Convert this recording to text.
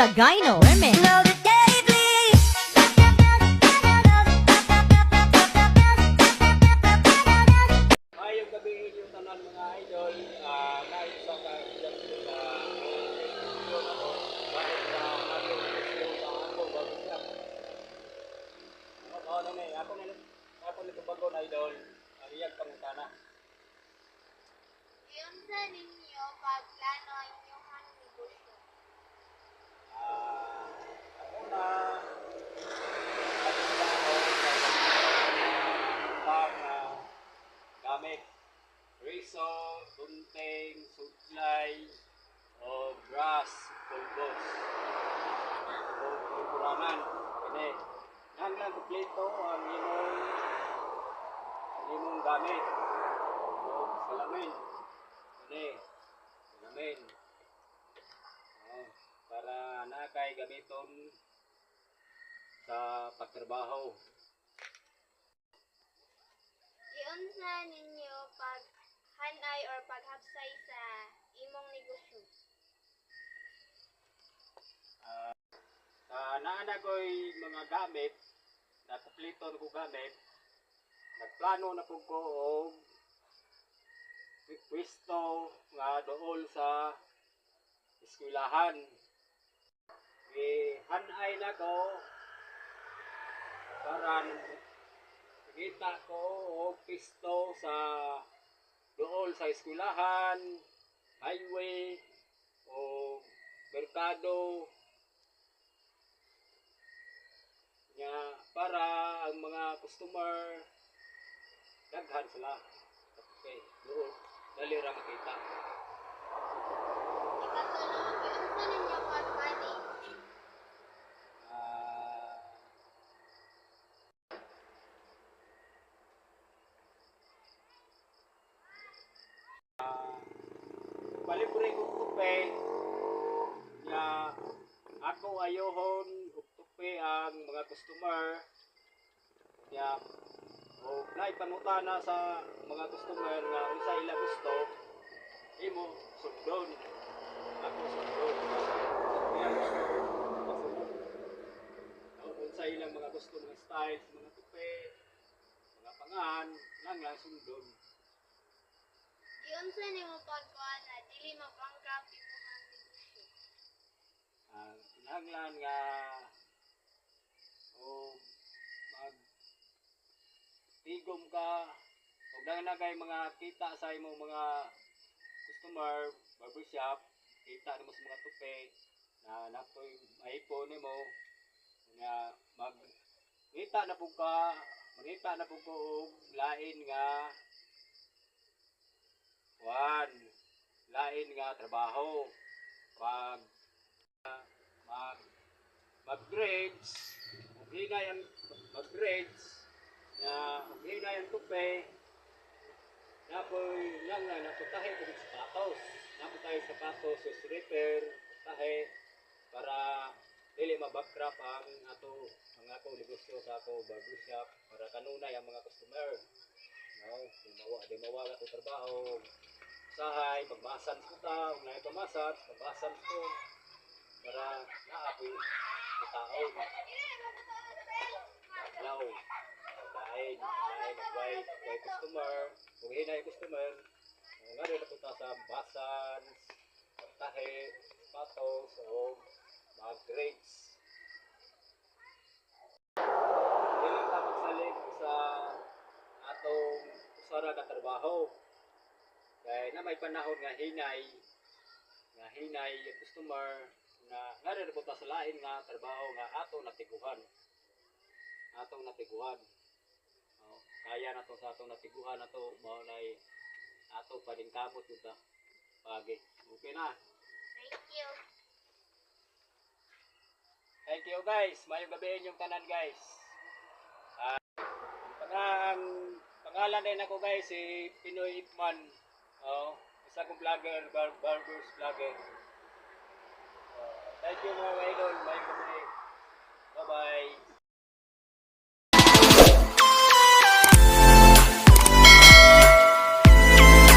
Tagaino Remix. Mayong gabi inyong tanan mga idol. Ah, naayos sa video sa ako na. Ako na ako nito bago na idol. Ang iyang pangutana. Yun sa ninyo pagplano ang inyong negosyo. Ah, ako na pang ah, gamit riso, gunting, suklay, o brass, pulbos. O kukurangan. Kini, nang lang kumpleto ang imong ang imong gamit. O salamin. Kini, salamin. Oh, para nakay gamiton sa pagtrabaho. Sa ninyo pag hanay or paghapsay sa imong negosyo. Uh, naana ko'y mga gamit, na kumpleto na ko gamit, nagplano na po ko og pwesto nga dool sa eskwelahan. Ihanay na ko para kita ko og pisto sa dool sa eskwelahan, highway, o merkado, nga para ang mga customer daghan sila okay doon dali ra makita Ikatulong, yun sa ninyo palibre ko tupe nga ako ayohon og tupe ang mga customer. Nga o nay pangutana sa mga customer nga unsa ila gusto imo sundon. Ako sundon. Unsa ilang mga gusto mga styles, mga tupe, mga pangan, lang lang sundon. Yun sa nimo pagkuhan na dili mabangkrap imong negosyo. Ah, kinahanglan nga o mag tigom ka ug na kay mga kita sa imong mga customer barbershop kita nimo sa mga tupe na napoy maipon nimo nga mag kita na pug ka na ko og lain nga Juan, lain nga trabaho. Pag mag mag-grades, kung hinay ang mag-grades, na kung hinay ang tupe, napoy lang na naputahe ko sa sapatos. Naputahe sa sapatos sa slipper, tahe, para dili mabakrap ang ato ang ato negosyo sa ato barbershop para kanunay ang mga customer. No, di mawa di mawa ato trabaho. Sahay, magmasan ko ta, kung naay pamasan, magmasan ko para naapoy sa tao. Law, dahil mag-white, white customer, kung hinay customer, nga rin napunta sa basan, tahe, patos, o mga grades. Dili ta magsalig sa atong usara ka trabaho. Kaya na may panahon nga hinay, nga hinay yung customer na nga rin sa lain nga trabaho nga ato natiguhan. Atong natiguhan. Oh, kaya na to sa atong natiguhan na to mao nay ato pa din kamot yun ta. Pagi. Okay na. Thank you. Thank you guys. Mayong gabi yung tanan guys. Ah, ang pangalan din ako guys si Pinoy Ipman. Oh, isa kong vlogger, bar barbers vlogger. Oh, thank you mga idol. Bye-bye.